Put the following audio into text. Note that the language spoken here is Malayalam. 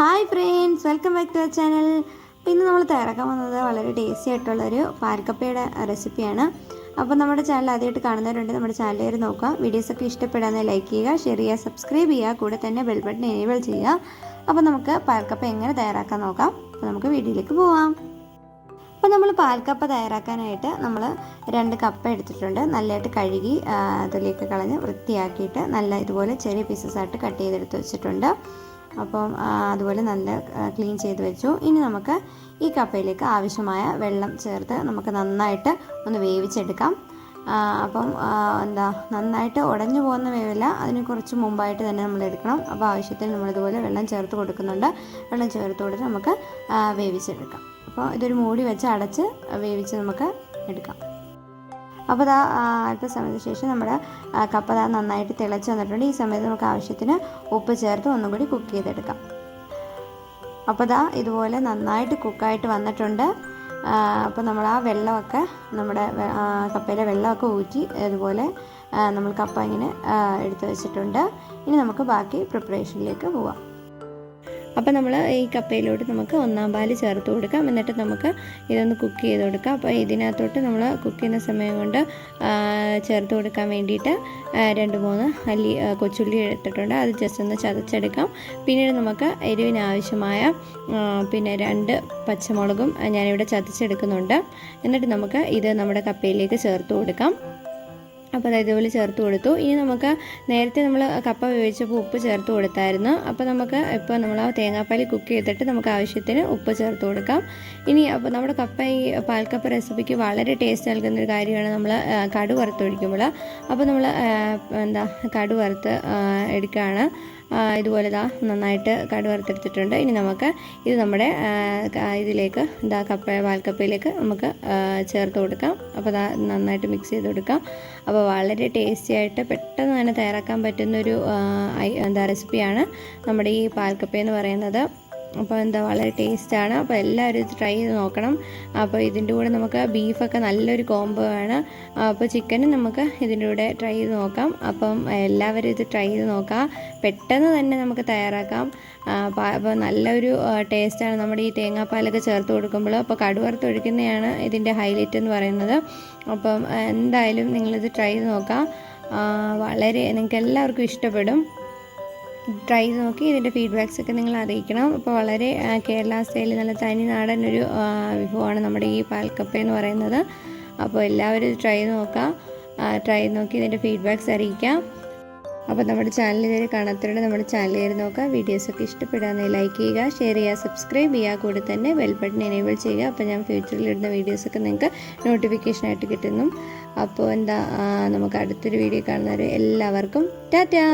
Hi friends welcome back to channel. അപ്പോൾ ഇന്ന് നമ്മൾ തയ്യാറാക്കാൻ വന്നത് വളരെ ടേസ്റ്റി ആയിട്ടുള്ളൊരു പാൽക്കപ്പയുടെ റെസിപ്പിയാണ്. അപ്പോൾ നമ്മുടെ ചാനൽ ആദ്യമായിട്ട് കാണുന്നവരുണ്ട് നമ്മുടെ ചാനൽ കയറി നോക്കുക. വീഡിയോസൊക്കെ ഇഷ്ടപ്പെടാതെ ലൈക്ക് ചെയ്യുക ഷെയർ ചെയ്യുക സബ്സ്ക്രൈബ് ചെയ്യുക കൂടെ തന്നെ ബെൽ ബട്ടൺ എനേബിൾ ചെയ്യുക. അപ്പോൾ നമുക്ക് പാൽക്കപ്പ എങ്ങനെ തയ്യാറാക്കാൻ നോക്കാം. അപ്പോൾ നമുക്ക് വീഡിയോയിലേക്ക് പോവാം. അപ്പോൾ നമ്മൾ പാൽക്കപ്പ തയ്യാറാക്കാനായിട്ട് നമ്മൾ രണ്ട് കപ്പ എടുത്തിട്ടുണ്ട്. നല്ലതായിട്ട് കഴുകി തൊലിയൊക്കെ കളഞ്ഞ് വൃത്തിയാക്കിയിട്ട് നല്ല ഇതുപോലെ ചെറിയ പീസസ് ആയിട്ട് കട്ട് ചെയ്തെടുത്ത് വെച്ചിട്ടുണ്ട്. അപ്പം അതുപോലെ നല്ല ക്ലീൻ ചെയ്ത് വെച്ചു. ഇനി നമുക്ക് ഈ കപ്പയിലേക്ക് ആവശ്യമായ വെള്ളം ചേർത്ത് നമുക്ക് നന്നായിട്ട് ഒന്ന് വേവിച്ചെടുക്കാം. അപ്പം എന്താ നന്നായിട്ട് ഉടഞ്ഞു പോകുന്ന വേവില്ല അതിന് കുറച്ച് മുമ്പായിട്ട് തന്നെ നമ്മൾ എടുക്കണം. അപ്പോൾ ആവശ്യത്തിന് നമ്മളിതുപോലെ വെള്ളം ചേർത്ത് കൊടുക്കുന്നുണ്ട്. വെള്ളം ചേർത്ത് കൊടുത്ത് നമുക്ക് വേവിച്ചെടുക്കാം. അപ്പോൾ ഇതൊരു മൂടി വെച്ച് അടച്ച് വേവിച്ച് നമുക്ക് എടുക്കാം. അപ്പോൾ ഇതാ അല്പസമയത്തിന് ശേഷം നമ്മുടെ കപ്പ ദാ നന്നായിട്ട് തിളച്ച് വന്നിട്ടുണ്ട്. ഈ സമയത്ത് നമുക്ക് ആവശ്യത്തിന് ഉപ്പ് ചേർത്ത് ഒന്നും കൂടി കുക്ക് ചെയ്തെടുക്കാം. അപ്പോൾ ദാ ഇതുപോലെ നന്നായിട്ട് കുക്കായിട്ട് വന്നിട്ടുണ്ട്. അപ്പോൾ നമ്മൾ ആ വെള്ളമൊക്കെ നമ്മുടെ കപ്പയിലെ വെള്ളമൊക്കെ ഊറ്റി ഇതുപോലെ നമ്മൾ കപ്പ ഇങ്ങനെ എടുത്ത് വെച്ചിട്ടുണ്ട്. ഇനി നമുക്ക് ബാക്കി പ്രിപ്പറേഷനിലേക്ക് പോവാം. അപ്പോൾ നമ്മൾ ഈ കപ്പയിലോട്ട് നമുക്ക് ഒന്നാം പാൽ ചേർത്ത് കൊടുക്കാം. എന്നിട്ട് നമുക്ക് ഇതൊന്ന് കുക്ക് ചെയ്ത് കൊടുക്കാം. അപ്പോൾ ഇതിനകത്തോട്ട് നമ്മൾ കുക്ക് ചെയ്യുന്ന സമയം കൊണ്ട് ചേർത്ത് കൊടുക്കാൻ വേണ്ടിയിട്ട് രണ്ട് മൂന്ന് അല്ലി കൊച്ചുള്ളി എടുത്തിട്ടുണ്ട്. അത് ജസ്റ്റ് ഒന്ന് ചതച്ചെടുക്കാം. പിന്നീട് നമുക്ക് എരിവിന് ആവശ്യമായ പിന്നെ രണ്ട് പച്ചമുളകും ഞാനിവിടെ ചതച്ചെടുക്കുന്നുണ്ട്. എന്നിട്ട് നമുക്ക് ഇത് നമ്മുടെ കപ്പയിലേക്ക് ചേർത്ത് കൊടുക്കാം. അപ്പോൾ ഇതുപോലെ ചേർത്ത് കൊടുത്തു. ഇനി നമുക്ക് നേരത്തെ നമ്മൾ കപ്പ വേവിച്ചപ്പോൾ ഉപ്പ് ചേർത്ത് കൊടുത്തായിരുന്നു. അപ്പോൾ നമുക്ക് ഇപ്പോൾ നമ്മൾ ആ തേങ്ങാപ്പാൽ കുക്ക് ചെയ്തിട്ട് നമുക്ക് ആവശ്യത്തിന് ഉപ്പ് ചേർത്ത് കൊടുക്കാം. ഇനി അപ്പോൾ നമ്മുടെ കപ്പ ഈ പാൽക്കപ്പ റെസിപ്പിക്ക് വളരെ ടേസ്റ്റ് നൽകുന്ന ഒരു കാര്യമാണ് നമ്മൾ കടു വറുത്തൊഴിക്കുമ്പോൾ അപ്പോൾ നമ്മൾ എന്താ കടു വറുത്ത് എടുക്കുകയാണ് ഇതുപോലെ ഇതാ നന്നായിട്ട് കടു വറുത്തെടുത്തിട്ടുണ്ട്. ഇനി നമുക്ക് ഇത് നമ്മുടെ ഇതിലേക്ക് ഇതാ കപ്പ വാൽക്കപ്പയിലേക്ക് നമുക്ക് ചേർത്ത് കൊടുക്കാം. അപ്പോൾ ഇതാ നന്നായിട്ട് മിക്സ് ചെയ്ത് കൊടുക്കാം. അപ്പോൾ വളരെ ടേസ്റ്റി ആയിട്ട് പെട്ടെന്ന് തന്നെ തയ്യാറാക്കാൻ പറ്റുന്നൊരു എന്താ റെസിപ്പിയാണ് നമ്മുടെ ഈ പാൽക്കപ്പ എന്ന് പറയുന്നത്. അപ്പോൾ എന്താ വളരെ ടേസ്റ്റാണ്. അപ്പോൾ എല്ലാവരും ഇത് ട്രൈ ചെയ്ത് നോക്കണം. അപ്പോൾ ഇതിന്റെ കൂടെ നമുക്ക് ബീഫൊക്കെ നല്ലൊരു കോംബോ ആണ്. അപ്പോൾ ചിക്കനും നമുക്ക് ഇതിന്റെ കൂടെ ട്രൈ ചെയ്ത് നോക്കാം. അപ്പം എല്ലാവരും ഇത് ട്രൈ ചെയ്ത് നോക്കാം. പെട്ടെന്ന് തന്നെ നമുക്ക് തയ്യാറാക്കാം. അപ്പോൾ നല്ലൊരു ടേസ്റ്റാണ്. നമ്മുടെ ഈ തേങ്ങാപ്പാലൊക്കെ ചേർത്ത് കൊടുക്കുമ്പോൾ അപ്പോൾ കടുവറുത്ത് ഒഴിക്കുന്നതാണ് ഇതിന്റെ ഹൈലൈറ്റ് എന്ന് പറയുന്നത്. അപ്പം എന്തായാലും നിങ്ങളിത് ട്രൈ ചെയ്ത് നോക്കാം. വളരെ നിങ്ങൾക്ക് എല്ലാവർക്കും ഇഷ്ടപ്പെടും. ട്രൈ നോക്കി. ഇതിന്റെ ഫീഡ്ബാക്സ് ഒക്കെ നിങ്ങൾ അറിയിക്കണം. അപ്പോൾ വളരെ കേരള സ്റ്റൈലിൽ നല്ല തനി നാടൻ ഒരു വിഭവമാണ് നമ്മുടെ ഈ പാൽക്കപ്പ എന്ന് പറയുന്നത്. അപ്പോൾ എല്ലാവരും ട്രൈ നോക്കാം. ട്രൈ നോക്കി ഇതിന്റെ ഫീഡ്ബാക്സ് അറിയിക്കാം. അപ്പോൾ നമ്മുടെ ചാനൽ ഇതുവരെ കാണാത്തവരുടെ നമ്മുടെ ചാനൽ കയറി നോക്കുക. വീഡിയോസൊക്കെ ഇഷ്ടപ്പെടാമെങ്കിൽ ലൈക്ക് ചെയ്യുക ഷെയർ ചെയ്യുക സബ്സ്ക്രൈബ് ചെയ്യുക. കൂടെ തന്നെ ബെൽ ബട്ടൺ എനേബിൾ ചെയ്യുക. അപ്പോൾ ഞാൻ ഫ്യൂച്ചറിൽ ഇടുന്ന വീഡിയോസൊക്കെ നിങ്ങൾക്ക് നോട്ടിഫിക്കേഷനായിട്ട് കിട്ടുന്നു. അപ്പോൾ എന്താ നമുക്ക് അടുത്തൊരു വീഡിയോ കാണുന്നവർ എല്ലാവർക്കും ടാറ്റാ!